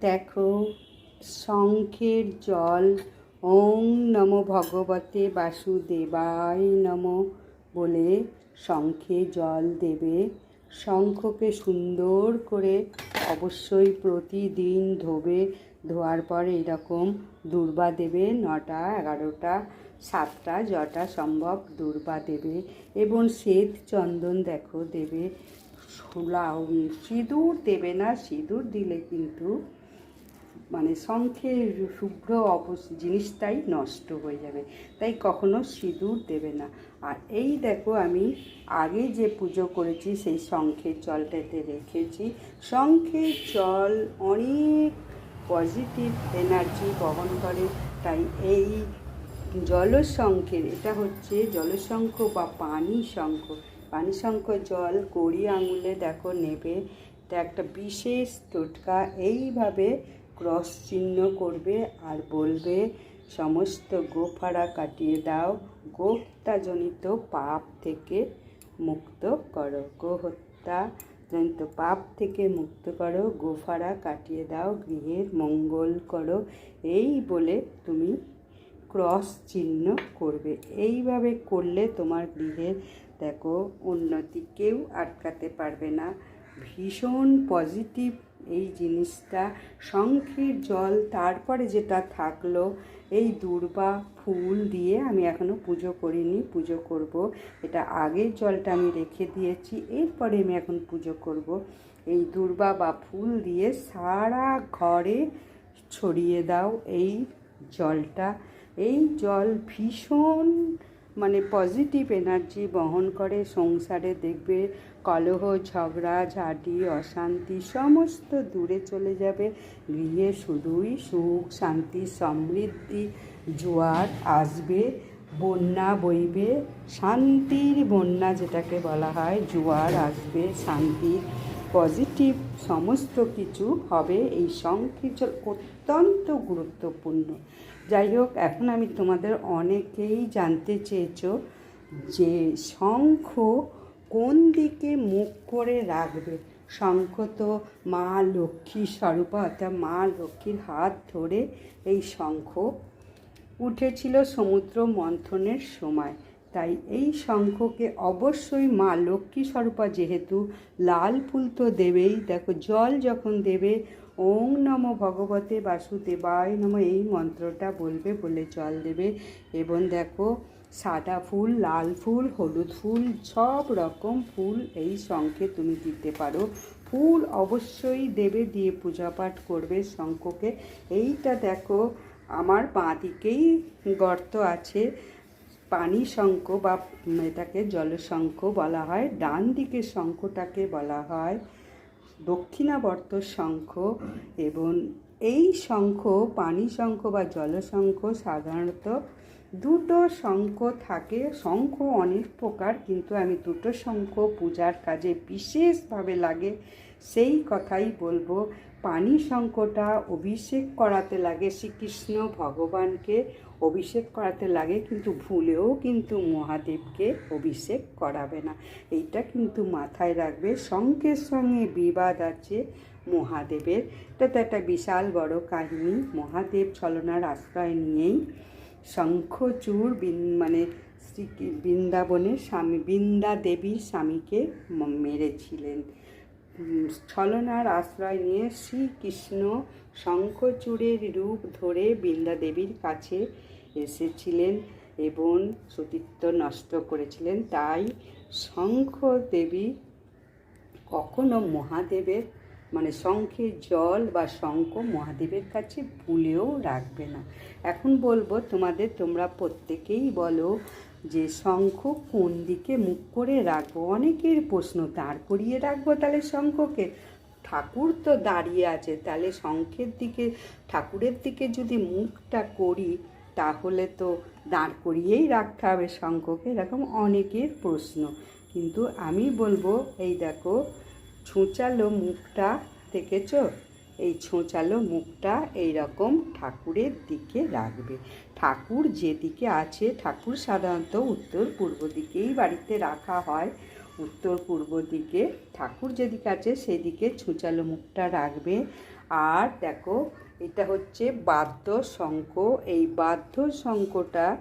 দেখো, শঙ্খের জল, ওং নম ভগবতে বাসুদেবায় নম বলে শঙ্খে জল দেবে। শঙ্খকে সুন্দর করে অবশ্যই প্রতিদিন ধোবে। ধোয়ার পর এরকম দূর্বা দেবে, নটা, এগারোটা, সাতটা, যটা সম্ভব দূর্বা দেবে। এবং শ্বেত চন্দন দেখো দেবে। লাউ সিঁদুর দেবে না, সিঁদুর দিলে কিন্তু মানে শঙ্খের শুভ্র অবস জিনিসটাই নষ্ট হয়ে যাবে। তাই কখনো সিঁদুর দেবে না। আর এই দেখো আমি আগে যে পুজো করেছি, সেই শঙ্খের জলটাতে রেখেছি। শঙ্খের জল অনেক পজিটিভ এনার্জি বহন করে। তাই এই জলশঙ্খের, এটা হচ্ছে জলশঙ্খ বা পানি শঙ্খ। পানি শঙ্খ জল কড়ি আঙুলে দেখো নেবে। এটা একটা বিশেষ টোটকা। এইভাবে ক্রস চিহ্ন করবে আর বলবে, সমস্ত গোফারা কাটিয়ে দাও, গোহত্যাজনিত পাপ থেকে মুক্ত করো গোহত্যা জনিত পাপ থেকে মুক্ত করো, গোফারা কাটিয়ে দাও, গৃহের মঙ্গল করো। এই বলে তুমি ক্রস চিহ্ন করবে। এইভাবে করলে তোমার গৃহের দেখো, উন্নতি কেউ আটকাতে পারবে না। ভীষণ পজিটিভ এই জিনিসটা শঙ্খের জল তারপরে যেটা থাকল, এই দূর্বা ফুল দিয়ে আমি এখনও পুজো করিনি, পুজো করব। এটা আগের জলটা আমি রেখে দিয়েছি, এরপরে আমি এখন পুজো করব। এই দূর্বা বা ফুল দিয়ে সারা ঘরে ছড়িয়ে দাও এই জলটা। এই জল ভীষণ মানে পজিটিভ এনার্জি বহন করে, সংসারে দেখবে কলহ, ঝগড়া, ঝাঁটি, অশান্তি সমস্ত দূরে চলে যাবে। গৃহে শুধুই সুখ, শান্তি, সমৃদ্ধি, জোয়ার আসবে, বন্যা বইবে, শান্তির বন্যা যেটাকে বলা হয়, জোয়ার আসবে শান্তির পজিটিভ সমস্ত কিছু হবে। এই জল অত্যন্ত গুরুত্বপূর্ণ। যাই হোক, এখন আমি তোমাদের অনেকেই জানতে চেয়েছ যে শঙ্খ কোন দিকে মুখ করে রাখবে? শঙ্খ তো মা লক্ষ্মী স্বরূপা, অর্থাৎ মা লক্ষ্মীর হাত ধরে এই শঙ্খ উঠেছিল সমুদ্র মন্থনের সময়। তাই এই শঙ্খকে অবশ্যই মা লক্ষ্মী স্বরূপা যেহেতু লাল ফুল তো দেবেই, দেখো জল যখন দেবে ওং নম ভগবতে বাসুদেবায় নম, এই মন্ত্রটা বলবে বলে জল দেবে। এবং দেখো, সাদা ফুল, লাল ফুল, হলুদ ফুল, সব রকম ফুল এই শঙ্খে তুমি দিতে পারো। ফুল অবশ্যই দেবে, দিয়ে পূজা পাঠ করবে শঙ্খকে। এইটা দেখো, আমার বাঁ দিকেই গর্ত আছে। পানি শঙ্খ বা এটাকে জলশঙ্খ বলা হয়, ডান দিকে শঙ্খটাকে বলা হয়। দক্ষিণাবর্ত শঙ্খ এবং এই শঙ্খ, পানি শঙ্খ বা জলশঙ্খ সাধারণত দুটো শঙ্খ থাকে। শঙ্খ অনেক প্রকার, কিন্তু আমি দুটো শঙ্খ পূজার কাজে বিশেষভাবে লাগে। সেই কথাই বলব। পানি শঙ্খটা অভিষেক করাতে লাগে শ্রীকৃষ্ণ ভগবানকে, অভিষেক করাতে লাগে, কিন্তু ভুলেও কিন্তু মহাদেবকে অভিষেক করাবে না। এইটা কিন্তু মাথায় রাখবে। শঙ্খের সঙ্গে বিবাদ আছে মহাদেবের। এটা তো একটা বিশাল বড় কাহিনী। মহাদেব ছলনার আশ্রয় নিয়েই শঙ্খচূড় মানে শ্রী বৃন্দাবনের স্বামী বৃন্দা দেবীর স্বামীকে মেরেছিলেন। ছলনার আশ্রয় নিয়ে শ্রীকৃষ্ণ শঙ্খচূড়ের রূপ ধরে বৃন্দা দেবীর কাছে এসেছিলেন এবং সতীত্ব নষ্ট করেছিলেন। তাই শঙ্খ দেবী কখনো মহাদেবের মানে শঙ্খের জল বা শঙ্খ মহাদেবের কাছে ভুলেও রাখবে না। এখন বলব তোমাদের, তোমরা প্রত্যেকেই বলো যে শঙ্খ কোন দিকে মুখ করে রাখব? অনেকের প্রশ্ন, দাঁড় করিয়ে রাখব তাহলে শঙ্খকে? ঠাকুর তো দাঁড়িয়ে আছে, তাহলে শঙ্খের দিকে, ঠাকুরের দিকে যদি মুখটা করি, তাহলে তো দাঁড় করিয়েই রাখতে হবে শঙ্খকে, এরকম অনেকের প্রশ্ন। কিন্তু আমি বলব, এই দেখো, ছুঁচালো মুখটা, দেখেছ? এই ছোঁচালো মুখটা এই রকম ঠাকুরের দিকে রাখবে। ঠাকুর যেদিকে আছে, ঠাকুর সাধারণত উত্তর পূর্ব দিকেই বাড়িতে রাখা হয়। উত্তর পূর্ব দিকে ঠাকুর যেদিকে আছে, সেদিকে ছুঁচালো মুখটা রাখবে। আর দেখো, এটা হচ্ছে বাদ্য শঙ্খ এই বাদ্য শঙ্খটা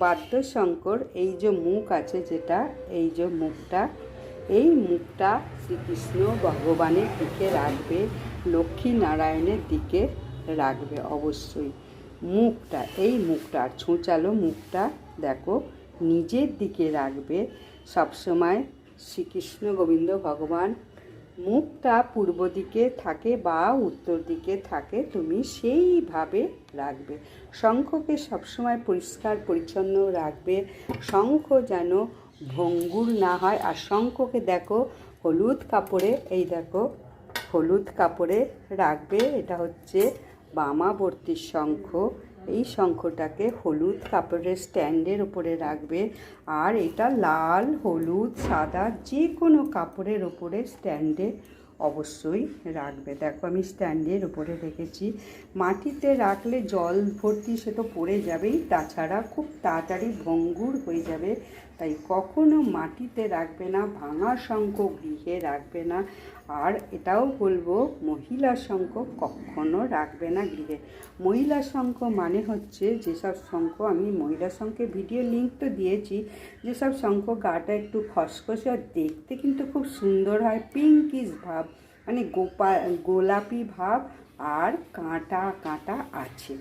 বাদ্য শঙ্কর এই যে মুখ আছে যেটা, এই যে মুখটা, এই মুখটা শ্রীকৃষ্ণ ভগবানের দিকে রাখবে। লক্ষ্মী নারায়ণের দিকে রাখবে অবশ্যই। মুখটা, এই মুখটা আর ছুঁচালো মুখটা দেখো, নিজের দিকে রাখবে। সবসময় শ্রীকৃষ্ণ গোবিন্দ ভগবান, মুখটা পূর্ব দিকে থাকে বা উত্তর দিকে থাকে, তুমি সেইভাবে রাখবে। শঙ্খকে সবসময় পরিষ্কার, পরিচ্ছন্ন রাখবে। শঙ্খ যেন ভঙ্গুর না হয়। আর শঙ্খকে দেখো, হলুদ কাপড়ে, এই দেখো হলুদ কাপড়ে রাখবে, এটা হচ্ছে বামাবর্তীর শঙ্খ। এই শঙ্খটাকে হলুদ কাপড়ের স্ট্যান্ডের উপরে রাখবে আর এটা লাল, হলুদ, সাদা যে কোনো কাপড়ের ওপরে স্ট্যান্ডে অবশ্যই রাখবে। দেখো আমি স্ট্যান্ডের উপরে রেখেছি। মাটিতে রাখলে জল ভর্তি সে তো পড়ে যাবেই, তাছাড়া খুব তাড়াতাড়ি ভঙ্গুর হয়ে যাবে। তাই কখনো মাটিতে রাখবে না, ভাঙা শঙ্খ গৃহে রাখবে না। আর এটাও বলব, মহিলা শঙ্খ কখনো রাখবে না গৃহে। মহিলা শঙ্খ মানে হচ্ছে যেসব শঙ্খ, আমি মহিলা শঙ্খে ভিডিও লিঙ্ক তো দিয়েছি, যেসব শঙ্খ গাটা একটু খসখসে আর দেখতে কিন্তু খুব সুন্দর হয় পিঙ্কিস ভাব মানে গোপা, গোলাপি ভাব আর কাঁটা কাঁটা আছে।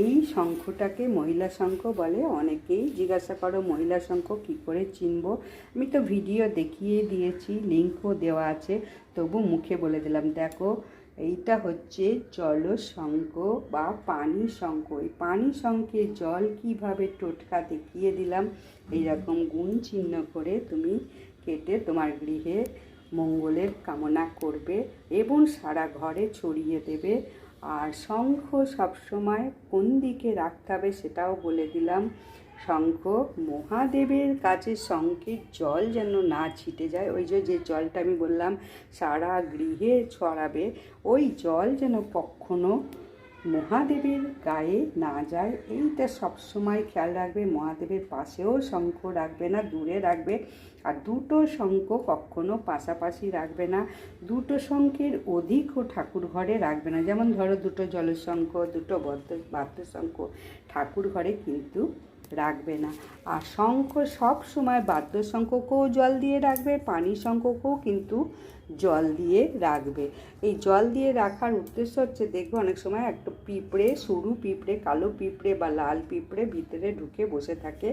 এই শঙ্খটাকে মহিলা শঙ্খ বলে। অনেকেই জিজ্ঞাসা করো, মহিলা শঙ্খ কী করে চিনব? আমি তো ভিডিও দেখিয়ে দিয়েছি, লিঙ্কও দেওয়া আছে। তবু মুখে বলে দিলাম, দেখো, এইটা হচ্ছে জল শঙ্খ বা পানি শঙ্খ। এই পানি শঙ্খের জল কীভাবে টোটকা দেখিয়ে দিলাম? এইরকম গুণ চিহ্ন করে তুমি কেটে তোমার গৃহে মঙ্গলের কামনা করবে এবং সারা ঘরে ছড়িয়ে দেবে। আর শঙ্খ সবসময় কোন দিকে রাখতে হবে সেটাও বলে দিলাম। শঙ্খ, মহাদেবের কাছে শঙ্খের জল যেন না ছিটে যায়। ওই যে যে জলটা আমি বললাম, সারা গৃহে ছড়াবে, ওই জল যেন কখনো মহাদেবের গায়ে না যায়, এইটা সবসময় খেয়াল রাখবে। মহাদেবের পাশেও শঙ্খ রাখবে না, দূরে রাখবে। আর দুটো শঙ্খ কখনো পাশাপাশি রাখবে না, দুটো শঙ্খের অধিকও ঠাকুর ঘরে রাখবে না। যেমন ধরো দুটো জলশঙ্খ, দুটো বদ্ধ বাদ্যশঙ্খ ঠাকুর ঘরে কিন্তু রাখবে না। আর শঙ্খ সব সময় বাদ্যশঙ্খকেও জল দিয়ে রাখবে, পানি শঙ্খকেও কিন্তু জল দিয়ে রাখবে। এই জল দিয়ে রাখার উদ্দেশ্য হচ্ছে, দেখবে অনেক সময় একটা পিঁপড়ে, সরু পিঁপড়ে, কালো পিঁপড়ে বা লাল পিঁপড়ে ভিতরে ঢুকে বসে থাকে।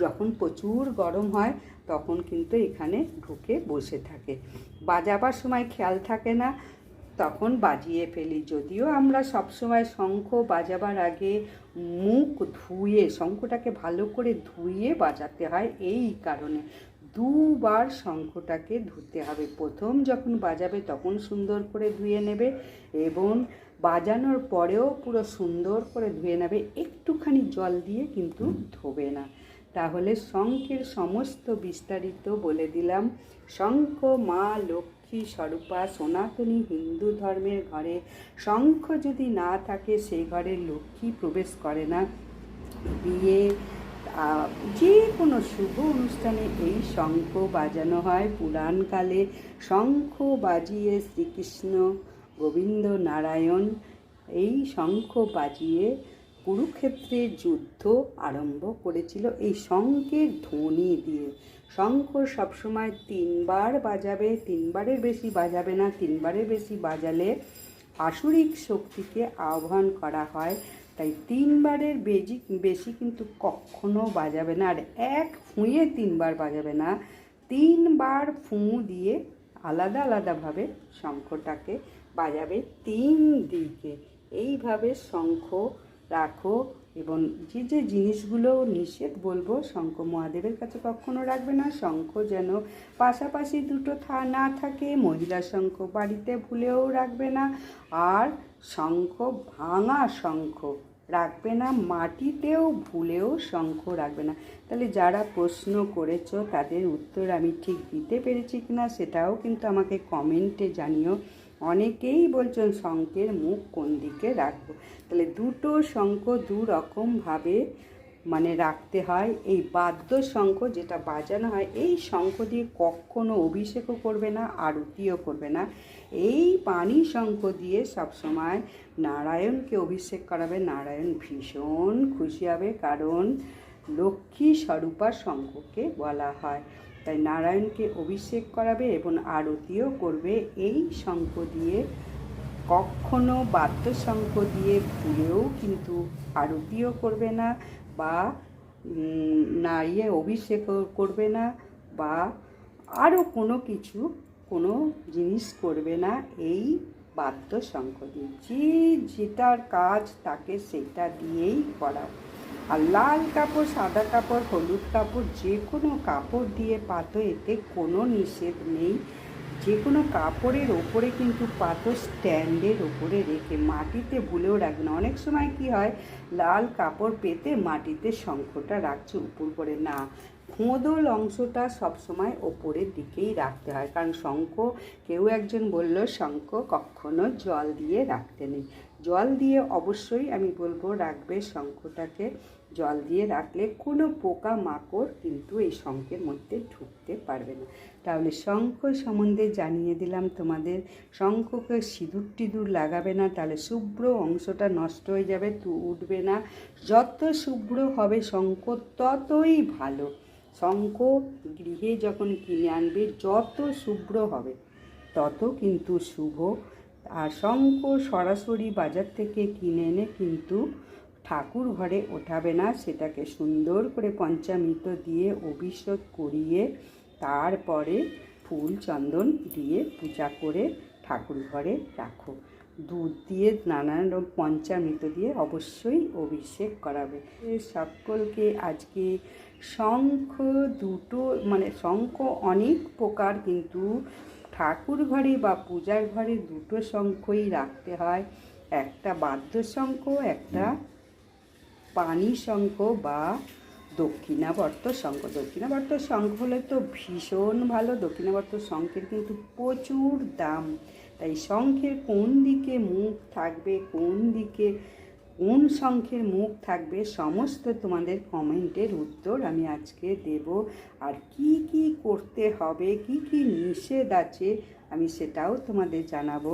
যখন প্রচুর গরম হয়, তখন কিন্তু এখানে ঢুকে বসে থাকে। বাজাবার সময় খেয়াল থাকে না, তখন বাজিয়ে ফেলি। যদিও আমরা সবসময় শঙ্খ বাজাবার আগে মুখ ধুয়ে, শঙ্খটাকে ভালো করে ধুয়ে বাজাতে হয় এই কারণে। দুবার শঙ্খটাকে ধুতে হবে। প্রথম যখন বাজাবে তখন সুন্দর করে ধুয়ে নেবে এবং বাজানোর পরেও পুরো সুন্দর করে ধুয়ে নেবে। একটুখানি জল দিয়ে কিন্তু ধোবে না। তাহলে শঙ্খের সমস্ত বিস্তারিত বলে দিলাম। শঙ্খ মা লক্ষ্মী স্বরূপা সনাতনী হিন্দু ধর্মের ঘরে শঙ্খ যদি না থাকে সেই ঘরে লক্ষ্মী প্রবেশ করে না। বিয়ে যে কোনো শুভ অনুষ্ঠানে এই শঙ্খ বাজানো হয়। পুরাণকালে শঙ্খ বাজিয়ে শ্রীকৃষ্ণ গোবিন্দ নারায়ণ এই শঙ্খ বাজিয়ে কুরুক্ষেত্রের যুদ্ধ আরম্ভ করেছিল। এই শঙ্খের ধ্বনি দিয়ে শঙ্খ সবসময় তিনবার বাজাবে, তিনবারের বেশি বাজাবে না, তিনবারের বেশি বাজালে আসুরিক শক্তিকে আহ্বান করা হয়। তাই তিনবারের বেজি, বেশি কিন্তু কখনো বাজাবে না। আর এক ফুঁয়ে তিনবার বাজাবে না। তিনবার ফুঁ দিয়ে আলাদা আলাদাভাবে শঙ্খটাকে বাজাবে তিন দিকে। এইভাবে শঙ্খ রাখো। এবং যে যে জিনিসগুলো নিষেধ বলব, শঙ্খ মহাদেবের কাছে কখনো রাখবে না। শঙ্খ যেন পাশাপাশি দুটো থা না থাকে, মহিলা শঙ্খ বাড়িতে ভুলেও রাখবে না। আর শঙ্খ ভাঙা শঙ্খ রাখবে না, মাটিতেও ভুলেও শঙ্খ রাখবে না। তাহলে যারা প্রশ্ন করেছ, তাদের উত্তর আমি ঠিক দিতে পেরেছি কিনা, সেটাও কিন্তু আমাকে কমেন্টে জানিও। অনেকেই বলছেন শঙ্খের মুখ কোন দিকে রাখব? তাহলে দুটো শঙ্খ দু রকমভাবে মানে রাখতে হয়। এই বাদ্য শঙ্খ যেটা বাজানো হয়, এই শঙ্খ দিয়ে কখনো অভিষেকও করবে না, আরতিও করবে না। এই পানি শঙ্খ দিয়ে সবসময় নারায়ণকে অভিষেক করাবে। নারায়ণ ভীষণ খুশি হবে, কারণ লক্ষ্মী স্বরূপা শঙ্খকে বলা হয়। তাই নারায়ণকে অভিষেক করাবে এবং আরতিও করবে এই শঙ্খ দিয়ে। কখনো বাদ্যশঙ্খ দিয়ে ভুলেও কিন্তু আরতিও করবে না বা না ইয়ে অভিষেকও করবে না বা আরও কোনো কিছু, কোনো জিনিস করবে না এই বাদ্যশঙ্খ দিয়ে। যে যেটার কাজ তাকে সেটা দিয়েই করা। আর লাল কাপড়, সাদা কাপড়, হলুদ কাপড়, যে কোনো কাপড় দিয়ে পাতো, এতে কোনো নিষেধ নেই। যে কোনো কাপড়ের ওপরে কিন্তু পাতো স্ট্যান্ডের ওপরে রেখে মাটিতে ভুলেও না। অনেক সময় কি হয়, লাল কাপড় পেতে মাটিতে শঙ্খটা রাখছে উপর করে। না, খোঁদল অংশটা সবসময় ওপরের দিকেই রাখতে হয়। কারণ শঙ্খ, কেউ একজন বলল, শঙ্খ কখনো জল দিয়ে রাখতে নেই। জল দিয়ে অবশ্যই আমি বলব রাখবে শঙ্খটাকে। জল দিয়ে রাখলে কোনো পোকা মাকড় কিন্তু এই শঙ্খের মধ্যে ঢুকতে পারবে না। তাহলে শঙ্খ সম্বন্ধে জানিয়ে দিলাম তোমাদের। শঙ্খকে সিঁদুর টিঁদুর লাগাবে না, তাহলে শুভ্র অংশটা নষ্ট হয়ে যাবে, তু উঠবে না। যত শুভ্র হবে শঙ্খ, ততই ভালো। শঙ্খ গৃহে যখন কিনে আনবে, যত শুভ্র হবে, তত কিন্তু শুভ আর শঙ্খ সরাসরি বাজার থেকে কিনে এনে কিন্তু ঠাকুর ঘরে ওঠাবে না। সেটাকে সুন্দর করে পঞ্চামৃত দিয়ে অভিষেক করিয়ে তারপরে ফুল চন্দন দিয়ে পূজা করে ঠাকুর ঘরে রাখো। দুধ দিয়ে নানান রকম পঞ্চামৃত দিয়ে অবশ্যই অভিষেক করাবে। সকলকে আজকে শঙ্খ দুটো মানে শঙ্খ অনেক প্রকার কিন্তু ঠাকুর ঘরে বা পূজার ঘরে দুটো শঙ্খই রাখতে হয়। একটা বাদ্যশঙ্খ একটা পানি শঙ্খ বা দক্ষিণাবর্ত শঙ্খ। দক্ষিণাবর্ত শঙ্খ হলে তো ভীষণ ভালো দক্ষিণাবর্ত শঙ্খের কিন্তু প্রচুর দাম। তাই শঙ্খের কোন দিকে মুখ থাকবে কোন দিকে কোন সংখ্যের মুখ থাকবে। সমস্ত তোমাদের কমেন্টের উত্তর আমি আজকে দেব। আর কি কি করতে হবে, কি কি নিষেধ আছে আমি সেটাও তোমাদের জানাব।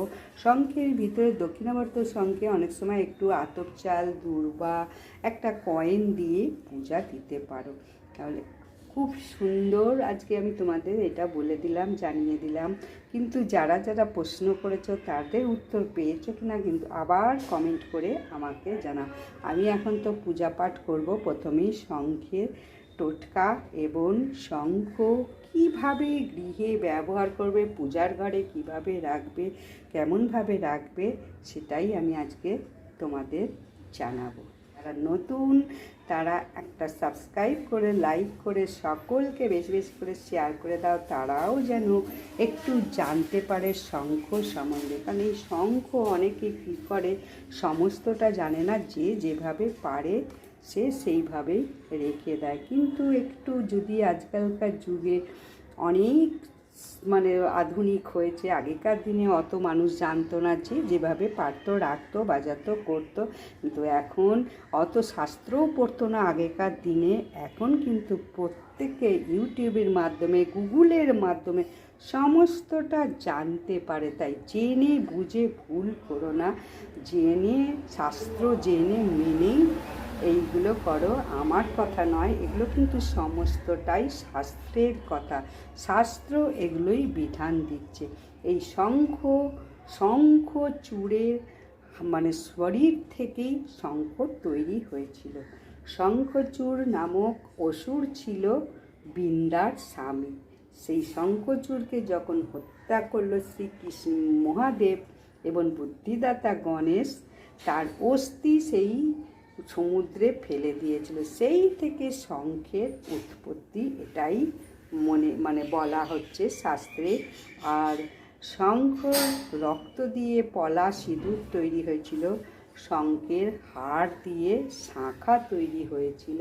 শঙ্খের ভিতরে দক্ষিণাবর্ত শঙ্খে অনেক সময় একটু আতপ চাল, দূর্বা, একটা কয়েন দিয়ে পূজা দিতে পারো। তাহলে খুব সুন্দর। আজকে আমি তোমাদের এটা বলে দিলাম, জানিয়ে দিলাম। কিন্তু যারা যারা প্রশ্ন করেছ, তাদের উত্তর পেয়েছ কিনা কিন্তু আবার কমেন্ট করে আমাকে জানাও আমি এখন তো পূজা পাঠ করব। প্রথমেই শঙ্খের টোটকা এবং শঙ্খ কীভাবে গৃহে ব্যবহার করবে, পূজার ঘরে কীভাবে রাখবে, কেমনভাবে রাখবে, সেটাই আমি আজকে তোমাদের জানাব। যারা নতুন তারা একটা সাবস্ক্রাইব করে লাইক করে, সকলকে বেশি বেশি করে শেয়ার করে দাও। তারাও যেন একটু জানতে পারে শঙ্খ সম্বন্ধে। কারণ এই শঙ্খ অনেকে কী করে? সমস্তটা জানে না। যে যেভাবে পারে, সে সেইভাবেই রেখে দেয়। কিন্তু একটু যদি আজকালকার যুগে অনেক মানে আধুনিক হয়েছে। আগেকার দিনে অত মানুষ জানতো না যে যেভাবে পারতো, রাখতো, বাজাতো, করতো। কিন্তু এখন অত শাস্ত্রও পড়তো না আগেকার দিনে। এখন কিন্তু প্রত্যেকে ইউটিউবের মাধ্যমে, গুগলের মাধ্যমে সমস্তটা জানতে পারে। তাই জেনে বুঝে ভুল করো না। জেনে শাস্ত্র জেনে মেনেই এইগুলো করো। আমার কথা নয়, এগুলো কিন্তু সমস্তটাই শাস্ত্রের কথা। শাস্ত্র এগুলোই বিধান দিচ্ছে। এই শঙ্খ শঙ্খ চূড়ের মানে শরীর থেকেই শঙ্খ তৈরি হয়েছিল। শঙ্খচূড় নামক অসুর ছিল বৃন্দার স্বামী। সেই শঙ্খচূড়কে যখন হত্যা করল শ্রীকৃষ্ণ মহাদেব এবং বুদ্ধিদাতা গণেশ, তার অস্থি সেই সমুদ্রে ফেলে দিয়েছিল। সেই থেকে শঙ্খের উৎপত্তি এটাই মনে মানে বলা হচ্ছে শাস্ত্রে। আর শঙ্খ রক্ত দিয়ে পলা সিঁদুর তৈরি হয়েছিল। শঙ্খের হাড় দিয়ে শাঁখা তৈরি হয়েছিল।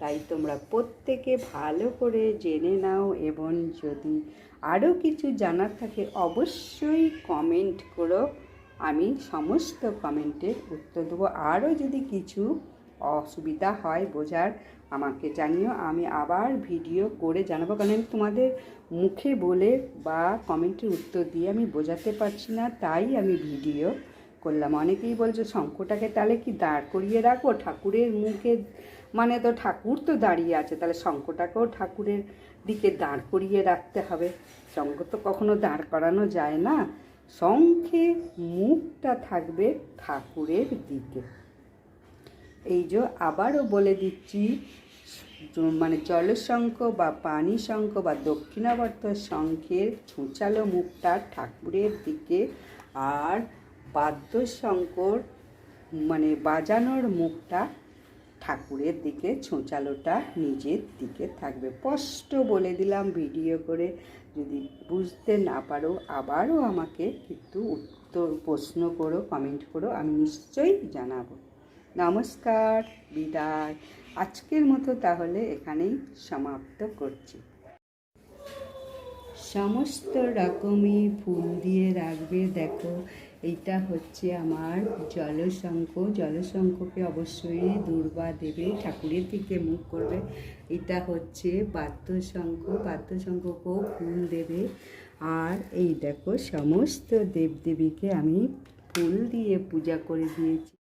তাই তোমরা প্রত্যেকে ভালো করে জেনে নাও এবং যদি আরও কিছু জানার থাকে, অবশ্যই কমেন্ট করো। আমি সমস্ত কমেন্টের উত্তর দেবো। আরও যদি কিছু অসুবিধা হয় বোঝার, আমাকে জানিও। আমি আবার ভিডিও করে জানাব। কারণ আমি তোমাদের মুখে বলে বা কমেন্টের উত্তর দিয়ে আমি বোঝাতে পারছি না, তাই আমি ভিডিও করলাম। অনেকেই বলছে শঙ্খটাকে তাহলে কি দাঁড় করিয়ে রাখব? ঠাকুরের মুখে মানে তো ঠাকুর তো দাঁড়িয়ে আছে, তাহলে শঙ্খটাকেও ঠাকুরের দিকে দাঁড় করিয়ে রাখতে হবে। শঙ্খ তো কখনো দাঁড় করানো যায় না। শঙ্খে মুখটা থাকবে ঠাকুরের দিকে। এই যে আবারও বলে দিচ্ছি মানে জলশঙ্খ বা পানি শঙ্খ বা দক্ষিণাবর্ত শঙ্খের ছুঁচালো মুখটা ঠাকুরের দিকে আর বাদ্যশঙ্কর মানে বাজানোর মুখটা ঠাকুরের দিকে ছোঁচালোটা নিজের দিকে থাকবে। স্পষ্ট বলে দিলাম ভিডিও করে। যদি বুঝতে না পারো, আবারও আমাকে কিন্তু উত্তর, প্রশ্ন করো কমেন্ট করো, আমি নিশ্চয়ই জানাব। নমস্কার, বিদায়। আজকের মতো তাহলে এখানেই সমাপ্ত করছি। সমস্ত রকমই ফুল দিয়ে রাখবে, দেখো। এইটা হচ্ছে আমার জলশঙ্খ জলশঙ্খকে অবশ্যই দুর্বা দেবে ঠাকুরের দিকে মুখ করবে। এটা হচ্ছে বাদ্যশঙ্খ বাদ্যশঙ্খকেও ফুল দেবে। আর এই দেখো, সমস্ত দেবদেবীকে আমি ফুল দিয়ে পূজা করে দিয়েছি।